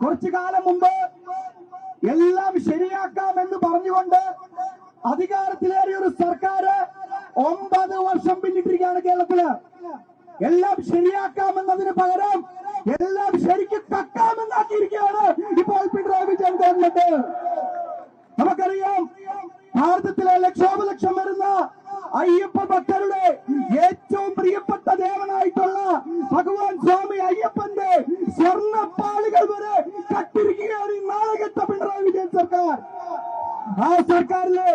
കുറച്ചു കാലം മുമ്പ് എല്ലാം ശരിയാക്കാമെന്ന് പറഞ്ഞുകൊണ്ട് അധികാരത്തിലേറിയ ഒരു സർക്കാർ ഒമ്പത് വർഷം പിന്നിട്ടിരിക്കുകയാണ് കേരളത്തിൽ. എല്ലാം ശരിയാക്കാമെന്നതിന് പകരം എല്ലാം ശരിക്ക് തക്കാമെന്നാക്കിയിരിക്കുകയാണ് ഇപ്പോൾ പിണറായി വിജയൻ ഗവൺമെന്റ്. നമുക്കറിയാം ഭാരതത്തിലെ ലക്ഷോപലക്ഷം വരുന്ന അയ്യപ്പ ഭക്തരുടെ ഏറ്റവും പ്രിയപ്പെട്ട ദേവനായിട്ടുള്ള ഭഗവാൻ സ്വാമി അയ്യപ്പന്റെ സ്വർണപ്പാളികൾ സർക്കാർ ആ സർക്കാരിലെ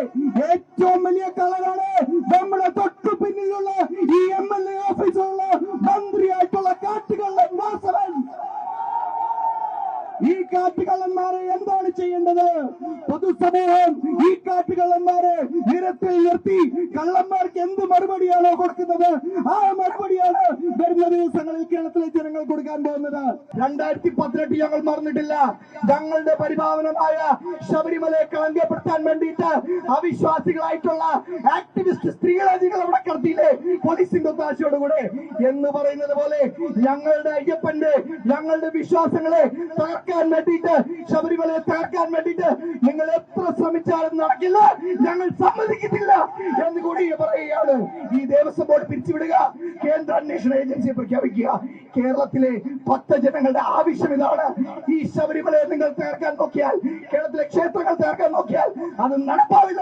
ഏറ്റവും വലിയ കളറാണ് നമ്മുടെ തൊട്ടു പിന്നിലുള്ള ഈ എം എൽ എ ഓഫീസിലുള്ള മന്ത്രിയായിട്ടുള്ള കാട്ടുകള്ളൻ വാസവൻ ഈ കാട്ടുകള്ളന്മാരെ എന്താണ് ചെയ്യേണ്ടത് പൊതുസമൂഹം ഈ കാട്ടുകള്ളന്മാരെ നിരത്തിൽ നിർത്തി കള്ളന്മാർക്ക് എന്ത് മറുപടിയാണോ കൊടുക്കുന്നത് ആ മറുപടിയാണ് വരുന്ന ദിവസങ്ങളിൽ കേരളത്തിലെ ജനങ്ങൾ കൊടുക്കാൻ പോകുന്നത് രണ്ടായിരത്തി പതിനെട്ട് ഞങ്ങൾ മറന്നിട്ടില്ല. ഞങ്ങളുടെ പരിഭാവനമായ ശബരിമലയെ കളങ്കപ്പെടുത്താൻ വേണ്ടിയിട്ട് അവിശ്വാസികളായിട്ടുള്ള ആക്ടിവിസ്റ്റ് സ്ത്രീകളെ നിങ്ങൾ അവിടെ കടത്തിയില്ലേ? പോലീസിന്റെ ഒത്താശയോടുകൂടെ എന്ന് പറയുന്നത് പോലെ ഞങ്ങളുടെ അയ്യപ്പന്റെ ഞങ്ങളുടെ വിശ്വാസങ്ങളെ തകർക്കാൻ വേണ്ടിയിട്ട് ശബരിമലയെ തകർക്കാൻ വേണ്ടിയിട്ട് നിങ്ങൾ എത്ര ശ്രമിച്ചാലും നടക്കില്ല. ഞങ്ങൾ സമ്മതിക്കത്തില്ല. എന്ന് കൂടി പറയുകയാണ്. ഈ ദേവസ്വം ബോർഡ് പിരിച്ചുവിടുക. കേന്ദ്ര അന്വേഷണ ഏജൻസിയെ പ്രഖ്യാപിക്കുക. കേരളത്തിലെ പത്ത് ജനങ്ങളുടെ ആവശ്യം ഇതാണ്. ഈ ശബരിമലയെ നിങ്ങൾ തകർക്കാൻ നോക്കിയാൽ കേരളത്തിലെ ക്ഷേത്രങ്ങൾ തകർക്കാൻ നോക്കിയാൽ അത് നടപ്പാവില്ല